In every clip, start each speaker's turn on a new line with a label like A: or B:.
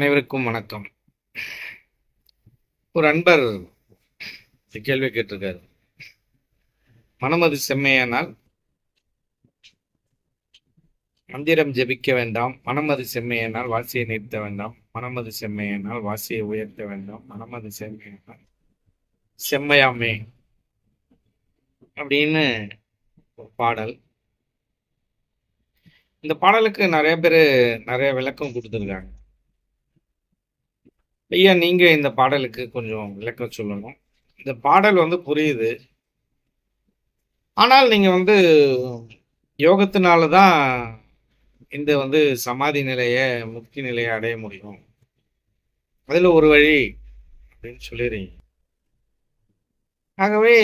A: அனைவருக்கும் வணக்கம். ஒரு அன்பர் கேள்வி கேட்டிருக்காரு. மனமது செம்மையானால் மந்திரம் ஜெபிக்க வேண்டாம். மனமது செம்மையானால் வாசியை நிறுத்த வேண்டாம். மனமது செம்மையானால் வாசியை உயர்த்த வேண்டாம். மனமது செம்மையானால் செம்மையாமே அப்படின்னு ஒரு பாடல். இந்த பாடலுக்கு நிறைய பேர் நிறைய விளக்கம் கொடுத்துருக்காங்க. ஐயா நீங்க இந்த பாடலுக்கு கொஞ்சம் விளக்கம் சொல்லணும். இந்த பாடல் வந்து புரியுது. ஆனால் நீங்க வந்து யோகத்தினால தான் இந்த வந்து சமாதி நிலையை முக்தி நிலையை அடைய முடியும். அதில் ஒரு வழி அப்படின்னு சொல்லிடுறீங்க. ஆகவே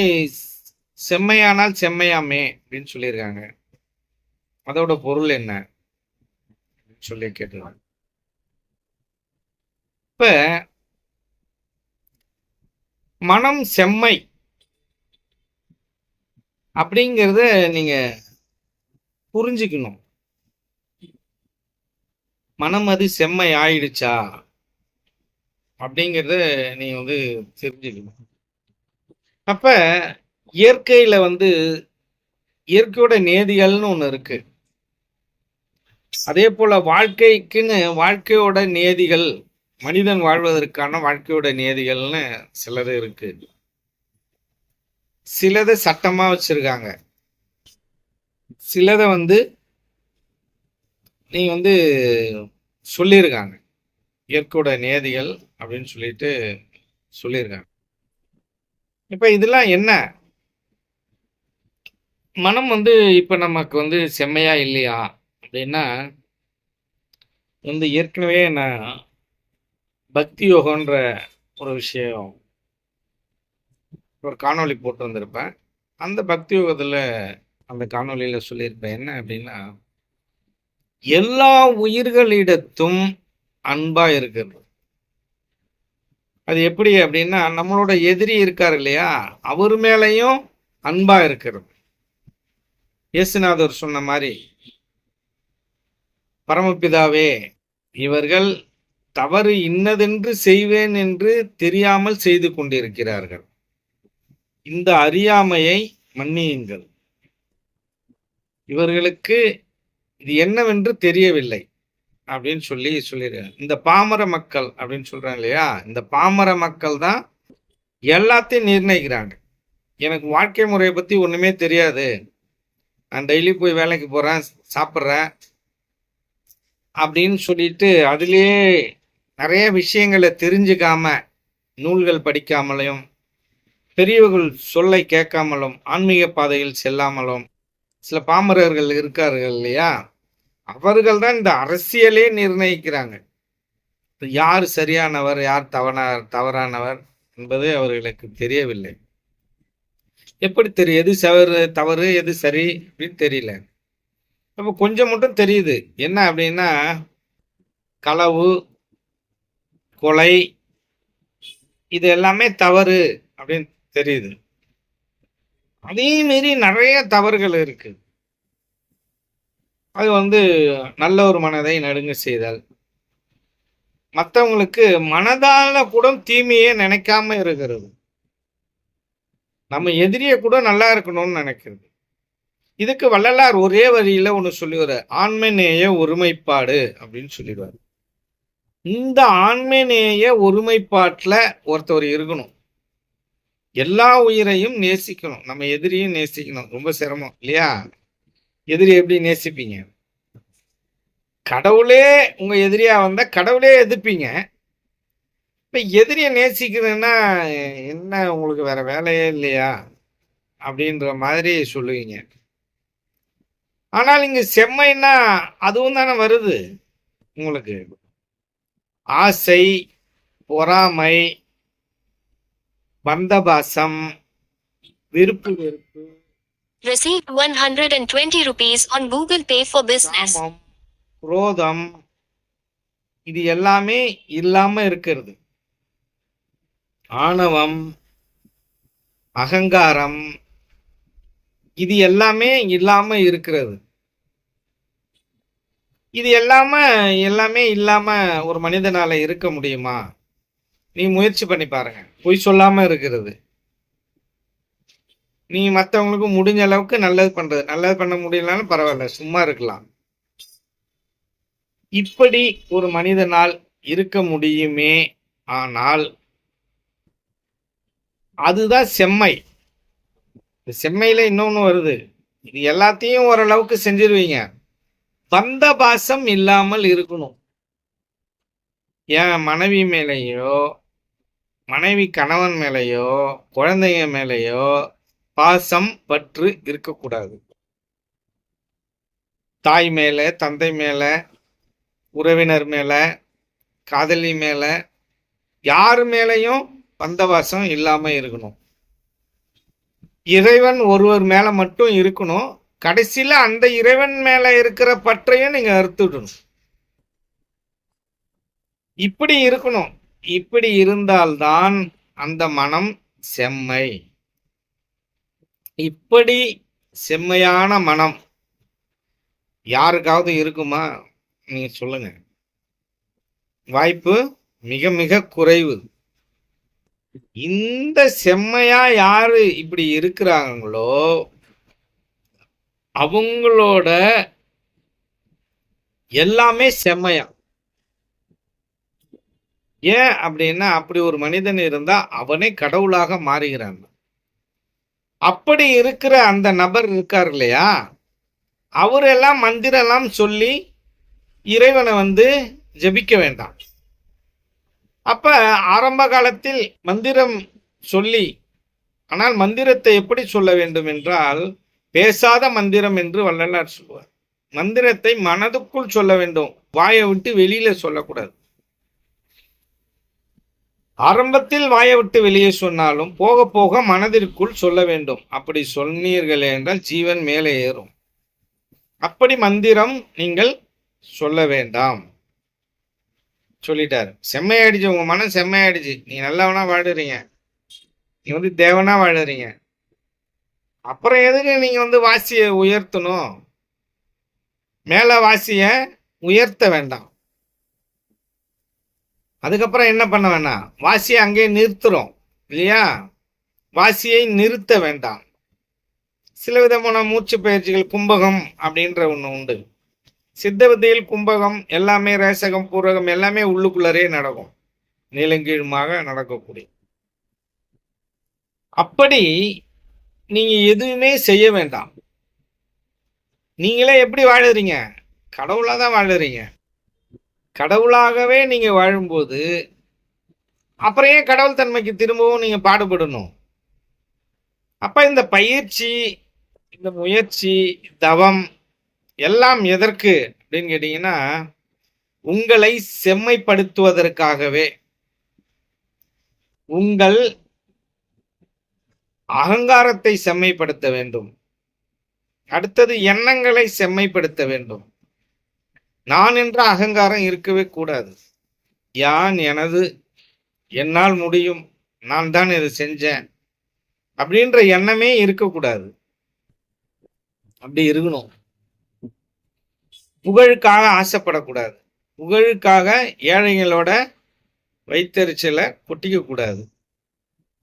A: செம்மையானால் செம்மையாமே அப்படின்னு சொல்லியிருக்காங்க. அதோட பொருள் என்ன? அப்படின்னு சொல்லி கேட்டுருக்காங்க இப்ப மனம் செம்மை அப்படிங்கிறத நீங்க புரிஞ்சுக்கணும். மனம் அது செம்மை ஆயிடுச்சா அப்படிங்கிறத நீ வந்து தெரிஞ்சுக்கணும். அப்ப இயற்கையில வந்து இயற்கையோட நேதிகள்னு ஒண்ணு இருக்கு. அதே போல வாழ்க்கைக்குன்னு வாழ்க்கையோட நேதிகள் மனிதன் வாழ்வதற்கான வாழ்க்கையோட நியதிகள்னு சிலது இருக்கு. சிலது சட்டமா வச்சிருக்காங்க. சிலதை வந்து நீங்கள் வந்து சொல்லியிருக்காங்க. இயற்கையோட நியதிகள் அப்படின்னு சொல்லிட்டு சொல்லியிருக்காங்க. இப்ப இதெல்லாம் என்ன? மனம் வந்து இப்போ நமக்கு வந்து செம்மையா இல்லையா அப்படின்னா வந்து ஏற்கனவே நான் பக்தி யோகன்ற ஒரு விஷயம் ஒரு காணொளி போட்டு வந்திருப்பேன் அந்த பக்தி யோகத்தில் அந்த காணொலியில் சொல்லியிருப்பேன் என்ன அப்படின்னா எல்லா உயிர்களிடத்தும் அன்பாக இருக்கிறது. அது எப்படி அப்படின்னா நம்மளோட எதிரி இருக்கார் இல்லையா அவர் மேலேயும் அன்பாக இருக்கிறது. இயேசுநாதர் சொன்ன மாதிரி பரமபிதாவே இவர்கள் தவறு இன்னதென்று செய்வேன் என்று தெரியாமல் செய்து கொண்டிருக்கிறார்கள். இந்த அறியாமையை மன்னியுங்கள். இவர்களுக்கு இது என்னவென்று தெரியவில்லை அப்படின்னு சொல்லி சொல்லியிருக்காங்க. இந்த பாமர மக்கள் அப்படின்னு சொல்றாங்க இல்லையா? இந்த பாமர மக்கள் தான் எல்லாத்தையும் நிர்ணயிக்கிறாங்க. எனக்கு வாழ்க்கை முறையை பற்றி ஒன்றுமே தெரியாது. நான் டெய்லி போய் வேலைக்கு போகிறேன் சாப்பிட்றேன் அப்படின்னு சொல்லிட்டு அதுலேயே நிறைய விஷயங்களை தெரிஞ்சுக்காம நூல்கள் படிக்காமலையும் பெரியவர்கள் சொல்லை கேட்காமலும் ஆன்மீக பாதையில் செல்லாமலும் சில பாமரர்கள் இருக்கார்கள் இல்லையா? அவர்கள் தான் இந்த அரசியலே நிர்ணயிக்கிறாங்க. யார் சரியானவர் யார் தவறா தவறானவர் என்பது அவர்களுக்கு தெரியவில்லை. எப்படி தெரியும் எது சவறு தவறு எது சரி அப்படின்னு தெரியல. அப்போ கொஞ்சம் மட்டும் தெரியுது. என்ன அப்படின்னா களவு கொலை இது எல்லாமே தவறு அப்படின்னு தெரியுது. அதே மாரி நிறைய தவறுகள் இருக்கு. அது வந்து நல்ல ஒரு மனதை நடுங்க செய்தல். மற்றவங்களுக்கு மனதால கூட தீமையே நினைக்காம இருக்கிறது. நம்ம எதிரிய கூட நல்லா இருக்கணும்னு நினைக்கிறது. இதுக்கு வள்ளலார் ஒரே வரியில ஒன்று ஆண்மை நேய ஒருமைப்பாடு அப்படின்னு சொல்லிடுவார். இந்த ஆண்மநேய ஒருமைப்பாட்டில் ஒருத்தவர் இருக்கணும். எல்லா உயிரையும் நேசிக்கணும். நம்ம எதிரியும் நேசிக்கணும். ரொம்ப சிரமம் இல்லையா? எதிரி எப்படி நேசிப்பீங்க? கடவுளே உங்கள் எதிரியாக வந்தால் கடவுளே எதிர்ப்பீங்க. இப்போ எதிரியை நேசிக்கிறதுன்னா என்ன உங்களுக்கு வேற வேலையே இல்லையா? அப்படின்ற மாதிரி சொல்லுவீங்க. ஆனால் இங்கே செம்மைன்னா அதுவும் தானே வருது உங்களுக்கு? ஆசை பொறாமை பந்தபாசம் விருப்பு வெறுப்பு.
B: Received 120 rupees on Google Pay for business.
A: குரோதம் இது எல்லாமே இல்லாம இருக்கிறது. ஆணவம் அகங்காரம் இது எல்லாமே இல்லாம இருக்கிறது. இது எல்லாம எல்லாமே இல்லாம ஒரு மனிதனால இருக்க முடியுமா? நீ முயற்சி பண்ணி பாருங்க. பொய் சொல்லாம இருக்கிறது. நீ மற்றவங்களுக்கு முடிஞ்ச அளவுக்கு நல்லது பண்றது. நல்லது பண்ண முடியலனாலும் பரவாயில்ல சும்மா இருக்கலாம். இப்படி ஒரு மனிதனால் இருக்க முடியுமே? ஆனால் அதுதான் செம்மை. செம்மையில் செம்மையில இன்னொன்னு வருது. இது எல்லாத்தையும் ஓரளவுக்கு செஞ்சிருவீங்க. பந்த பாசம் இல்லாமல் இருக்கணும். என் மனைவி மேலேயோ மனைவி கணவன் மேலேயோ குழந்தைங்க மேலேயோ பாசம் பற்று இருக்கக்கூடாது. தாய் மேலே தந்தை மேலே உறவினர் மேலே காதலி மேலே யார் மேலேயும் பந்தவாசம் இல்லாமல் இருக்கணும். இறைவன் ஒருவர் மேலே மட்டும் இருக்கணும். கடைசியில் அந்த இறைவன் மேல இருக்கிற பற்றையும் நீங்க அறுத்துடணும் இப்படி இருக்கணும். இப்படி இருந்தால்தான் அந்த மனம் செம்மை. இப்படி செம்மையான மனம் யாருக்காவது இருக்குமா? நீங்க சொல்லுங்க. வாய்ப்பு மிக மிக குறைவு. இந்த செம்மையா யாரு இப்படி இருக்கிறாங்களோ அவங்களோட எல்லாமே செம்மையா. ஏன் அப்படின்னா அப்படி ஒரு மனிதன் இருந்தா அவனே கடவுளாக மாறுகிறான். அப்படி இருக்கிற அந்த நபர் இருக்கார் இல்லையா? அவரெல்லாம் மந்திரெல்லாம் சொல்லி இறைவனை வந்து ஜெபிக்க வேண்டாம். அப்ப ஆரம்ப காலத்தில் மந்திரம் சொல்லி ஆனால் மந்திரத்தை எப்படி சொல்ல வேண்டும் என்றால் பேசாத மந்திரம் என்று வள்ளலார் சொல்லுவார் மந்திரத்தை மனதுக்குள் சொல்ல வேண்டும். வாயை விட்டு வெளியில சொல்லக்கூடாது. ஆரம்பத்தில் வாயை விட்டு வெளியே சொன்னாலும் போக போக மனதிற்குள் சொல்ல வேண்டும். அப்படி சொன்னீர்களே என்றால் ஜீவன் மேலே ஏறும். அப்படி மந்திரம் நீங்கள் சொல்ல வேண்டாம். சொல்லிட்டாரு. செம்மையாயிடுச்சு. உங்க மனம் செம்மையாயிடுச்சு. நீ நல்லவனா வாழுறீங்க. நீ வந்து தேவனா வாழுறீங்க. அப்புறம் எதுக்கு நீங்கள் வந்து வாசியை உயர்த்தணும்? மேலே வாசியை உயர்த்த வேண்டாம். அதுக்கப்புறம் என்ன பண்ண வேணாம்? வாசியை அங்கேயே நிறுத்துறோம் இல்லையா? வாசியை நிறுத்த வேண்டாம். சில விதமான மூச்சு பயிற்சிகள் கும்பகம் அப்படின்ற ஒன்று உண்டு. சித்தவத்தியில் கும்பகம் எல்லாமே ரேசகம் பூரகம் எல்லாமே உள்ளுக்குள்ளரே நடக்கும். நீலங்கீழுமாக நடக்கக்கூடிய. அப்படி நீங்க எதுவுமே செய்ய வேண்டாம். நீங்களே எப்படி வாழுறீங்க? கடவுளாக தான் வாழுறீங்க. கடவுளாகவே நீங்க வாழும்போது அப்புறம் ஏன் கடவுள் தன்மைக்கு திரும்பவும் நீங்க பாடுபடணும்? அப்ப இந்த பயிற்சி இந்த முயற்சி தவம் எல்லாம் எதற்கு அப்படின்னு கேட்டீங்கன்னா உங்களை செம்மைப்படுத்துவதற்காகவே. உங்கள் அகங்காரத்தை செம்மைப்படுத்த வேண்டும். அடுத்தது எண்ணங்களை செம்மைப்படுத்த வேண்டும். நான் என்ற அகங்காரம் இருக்கவே கூடாது. யான் எனது என்னால் முடியும் நான் தான் இதை செஞ்சேன் அப்படின்ற எண்ணமே இருக்கக்கூடாது. அப்படி இருக்கணும். புகழுக்காக ஆசைப்படக்கூடாது. புகழுக்காக ஏழைகளோட வைத்தறிச்சலை கொட்டிக்க கூடாது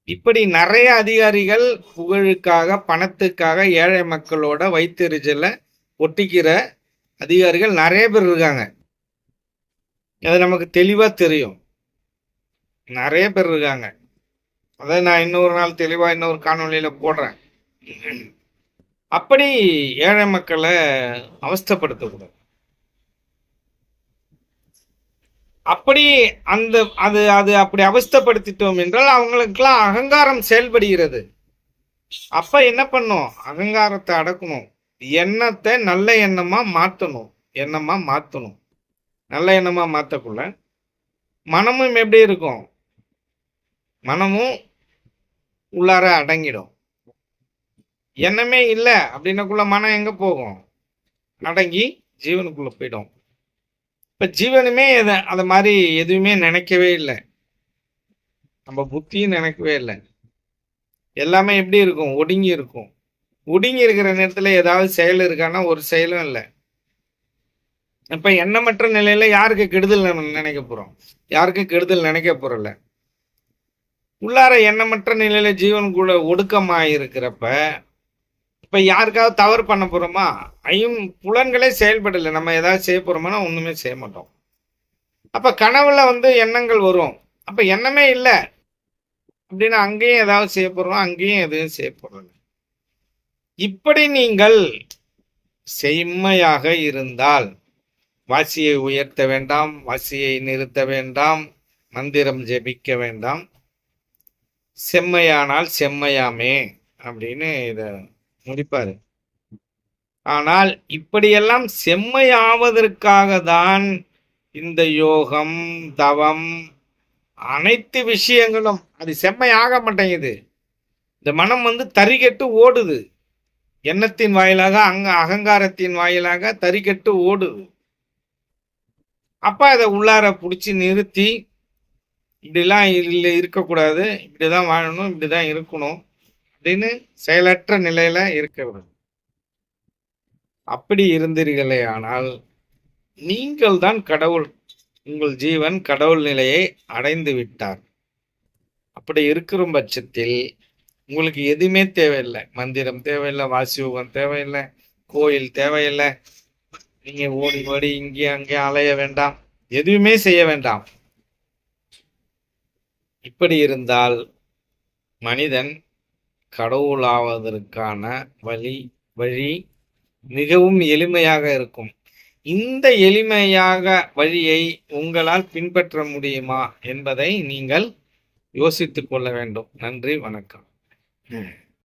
A: இப்படி நிறைய அதிகாரிகள் புகழுக்காக பணத்துக்காக ஏழை மக்களோட வைத்தறிச்சலை ஒட்டிக்கிற அதிகாரிகள் நிறைய பேர் இருக்காங்க. அது நமக்கு தெளிவா தெரியும். நிறைய பேர் இருக்காங்க. அதை நான் இன்னொரு நாள் தெளிவா இன்னொரு காணொலியில் போடுறேன். அப்படி ஏழை மக்களை அவஸ்தைப்படுத்தக்கூடாது. அப்படி அந்த அது அது அப்படி அவஸ்தைப்படுத்திட்டோம் என்றால் அவங்களுக்கெல்லாம் அகங்காரம் செயல்படுகிறது. அப்ப என்ன பண்ணும்? அகங்காரத்தை அடக்கணும். எண்ணத்தை நல்ல எண்ணமா மாற்றணும் எண்ணமா மாற்றணும் நல்ல எண்ணமா மாற்றக்குள்ள மனமும் எப்படி இருக்கும்? மனமும் உள்ளார அடங்கிடும். எண்ணமே இல்லை அப்படின்னக்குள்ள மனம் எங்க போகும்? அடங்கி ஜீவனுக்குள்ள போயிடும். இப்போ ஜீவனுமே எதை அதை மாதிரி எதுவுமே நினைக்கவே இல்லை. நம்ம புத்தியும் நினைக்கவே இல்லை. எல்லாமே எப்படி இருக்கும்? ஒடுங்கி இருக்கும். ஒடுங்கி இருக்கிற நேரத்தில் ஏதாவது செயல் இருக்கான்னா ஒரு செயலும் இல்லை. இப்போ எண்ணமற்ற நிலையில் யாருக்கு கெடுதல் நினைக்க போகிறோம் யாருக்கும் கெடுதல் நினைக்க போகிறல உள்ளார எண்ணமற்ற நிலையில் ஜீவன் கூட ஒடுக்கமாக இருக்கிறப்ப இப்ப யாருக்காவது தவறு பண்ண போறோமா? ஐயும் புலன்களே செயல்படலை. நம்ம ஏதாவது செய்ய போறோமானா ஒண்ணுமே செய்ய மாட்டோம். அப்ப கனவுல வந்து எண்ணங்கள் வரும். அப்ப எண்ணமே இல்லை. அப்படின்னா அங்கேயும் ஏதாவது செய்ய போறோம் அங்கேயும் எதுவும் செய்ய போறோம். இப்படி நீங்கள் செம்மையாக இருந்தால் வாசியை உயர்த்த வேண்டாம் வாசியை நிறுத்த வேண்டாம் மந்திரம் ஜெபிக்க வேண்டாம். செம்மையானால் செம்மையாமே அப்படின்னு இதை முடிப்பாரு. ஆனால் இப்படியெல்லாம் செம்மையாவதற்காக தான் இந்த யோகம் தவம் அனைத்து விஷயங்களும் அது செம்மையாக மாட்டேங்குது. இந்த மனம் வந்து தறிகெட்டு ஓடுது. எண்ணத்தின் வாயிலாக அங்க அகங்காரத்தின் வாயிலாக தறிகெட்டு ஓடுது. அப்போ அதை உள்ளார பிடிச்சி நிறுத்தி இப்படிலாம் இல்லை இருக்கக்கூடாது. இப்படி தான் வாழணும் இப்படி தான் இருக்கணும். அப்படின்னு செயலற்ற நிலையில இருக்கிறது அப்படி இருந்தீர்களே ஆனால் நீங்கள் தான் கடவுள் உங்கள் ஜீவன் கடவுள் நிலையை அடைந்து விட்டார். அப்படி இருக்கிற பட்சத்தில் உங்களுக்கு எதுவுமே தேவையில்லை. மந்திரம் தேவையில்லை வாசியோகம் தேவையில்லை கோயில் தேவையில்லை. நீங்க ஓடி ஓடி இங்கே அங்கே அலைய வேண்டாம். எதுவுமே செய்ய வேண்டாம். இப்படி இருந்தால் மனிதன் கடவுளாவதற்கான வழி வழி மிகவும் எளிமையாக இருக்கும். இந்த எளிமையாக வழியை உங்களால் பின்பற்ற முடியுமா என்பதை நீங்கள் யோசித்துக் கொள்ள வேண்டும். நன்றி வணக்கம்.